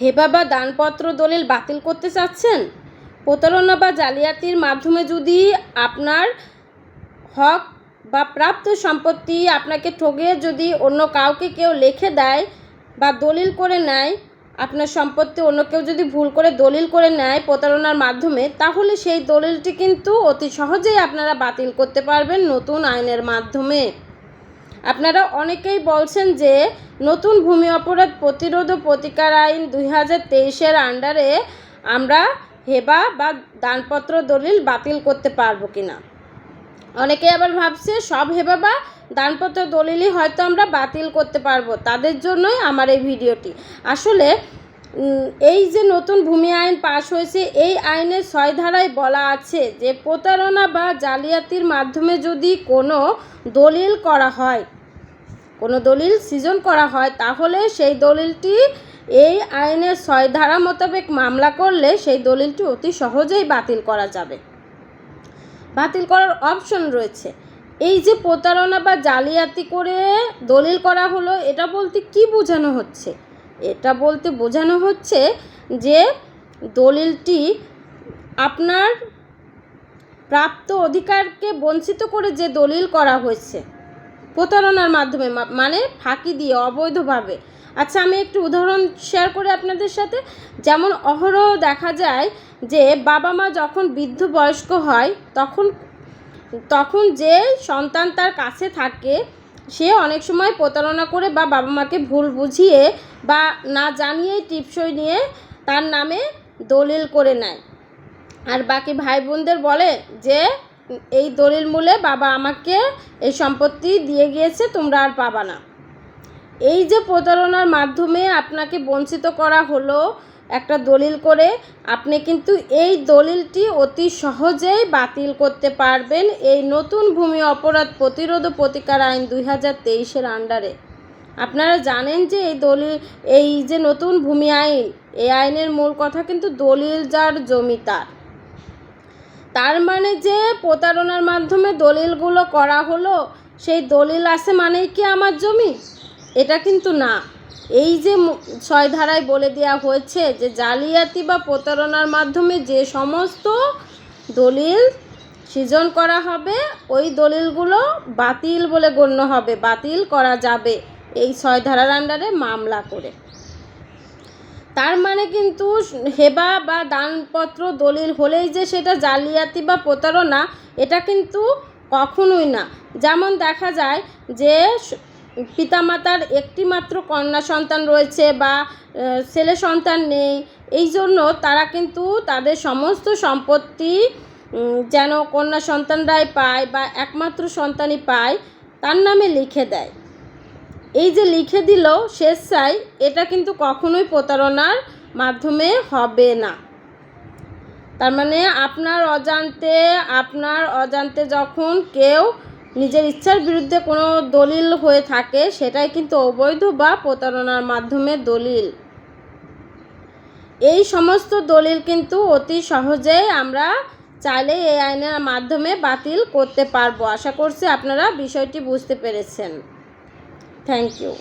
হেবা বা দানপত্র দলিল বাতিল করতে চাচ্ছেন? প্রতারণা বা জালিয়াতির মাধ্যমে যদি আপনার হক বা প্রাপ্ত সম্পত্তি আপনাকে ঠগে, যদি অন্য কাউকে কেউ লিখে দেয় বা দলিল করে নেয়, আপনার সম্পত্তি অন্য কেউ যদি ভুল করে দলিল করে নেয় প্রতারণার মাধ্যমে, তাহলে সেই দলিলটি কিন্তু অতি সহজেই আপনারা বাতিল করতে পারবেন নতুন আইনের মাধ্যমে। আপনারা অনেকেই বলছেন যে নতুন ভূমি অপরাধ প্রতিরোধ ও প্রতিকার আইন দুই হাজার তেইশের আন্ডারে আমরা হেবা বা দানপত্র দলিল বাতিল করতে পারব কিনা অনেকে আবার ভাবছে সব হেবা বা দানপত্র দলিলই হয়তো আমরা বাতিল করতে পারব, তাদের জন্যই আমার এই ভিডিওটি। আসলে এই যে নতুন ভূমি আইন পাশ হয়েছে, এই আইনের ছয় ধারায় বলা আছে যে প্রতারণা বা জালিয়াতির মাধ্যমে যদি কোনো দলিল করা হয়, কোনো দলিল সৃজন করা হয়, তাহলে সেই দলিলটি এই আইনের ছয় ধারা মোতাবেক মামলা করলে সেই দলিলটি অতি সহজেই বাতিল করা যাবে। বাতিল করার অপশন রয়েছে। এই যে প্রতারণা বা জালিয়াতি করে দলিল করা হলো, এটা বলতে কি বোঝানো হচ্ছে? এটা বলতে বোঝানো হচ্ছে যে দলিলটি আপনার প্রাপ্ত অধিকারকে বঞ্চিত করে যে দলিল করা হয়েছে, প্রতারণার মাধ্যমে মানে ফাঁকি দিয়ে, অবৈধভাবে। আচ্ছা আমি একটু উদাহরণ শেয়ার করি আপনাদের সাথে। যেমন অহরহ দেখা যায় যে বাবা মা যখন বৃদ্ধ বয়স্ক হয়, তখন তখন যে সন্তান তার কাছে থাকে, সে অনেক সময় প্রতারণা করে বা বাবা মাকে ভুল বুঝিয়ে বা না জানিয়েই টিপসই নিয়ে তার নামে দলিল করে নেয়। আর বাকি ভাই বোনদের বলে যে, এই দলিল মূলে বাবা আমাকে এই সম্পত্তি দিয়ে গিয়েছে, তোমরা আর পাবা না। এই যে প্রতারণার মাধ্যমে আপনাকে বঞ্চিত করা হলো একটা দলিল করে, আপনি কিন্তু এই দলিলটি অতি সহজেই বাতিল করতে পারবেন এই নতুন ভূমি অপরাধ প্রতিরোধ প্রতিকার আইন দুই হাজার তেইশের আন্ডারে আপনারা জানেন যে এই দলিল, এই যে নতুন ভূমি আইন, এই আইনের মূল কথা কিন্তু দলিল যার জমি তার। তার মানে যে প্রতারণার মাধ্যমে দলিলগুলো করা হলো, সেই দলিল আছে মানেই কি আমার জমি? এটা কিন্তু না। এই যে ছয় ধারায় বলে দেওয়া হয়েছে যে জালিয়াতি বা প্রতারণার মাধ্যমে যে সমস্ত দলিল সৃজন করা হবে, ওই দলিলগুলো বাতিল বলে গণ্য হবে, বাতিল করা যাবে। এই ছয় ধারার আন্ডারে মামলা করে। তার মানে কিন্তু হেবা বা দানপত্র দলিল হলেই যে সেটা জালিয়াতি বা প্রতারণা, এটা কিন্তু কখনোই না। যেমন দেখা যায় যে পিতামাতার একটি মাত্র কন্যা সন্তান রয়েছে বা ছেলে সন্তান নেই, এই জন্য তারা কিন্তু তাদের সমস্ত সম্পত্তি যেন কন্যা সন্তানরাই পায় বা একমাত্র সন্তানই পায়, তার নামে লিখে দেয়। এই যে লিখে দিল স্বেচ্ছায় এটা কিন্তু কখনোই প্রতারণার মাধ্যমে হবে না। তার মানে আপনার অজান্তে আপনার অজান্তে যখন কেউ নিজের ইচ্ছার বিরুদ্ধে কোনো দলিল হয়ে থাকে, সেটাই কিন্তু অবৈধ বা প্রতারণার মাধ্যমে দলিল। এই সমস্ত দলিল কিন্তু অতি সহজেই আমরা চাইলে এই আইনের মাধ্যমে বাতিল করতে পারব। আশা করছি আপনারা বিষয়টি বুঝতে পেরেছেন। Thank you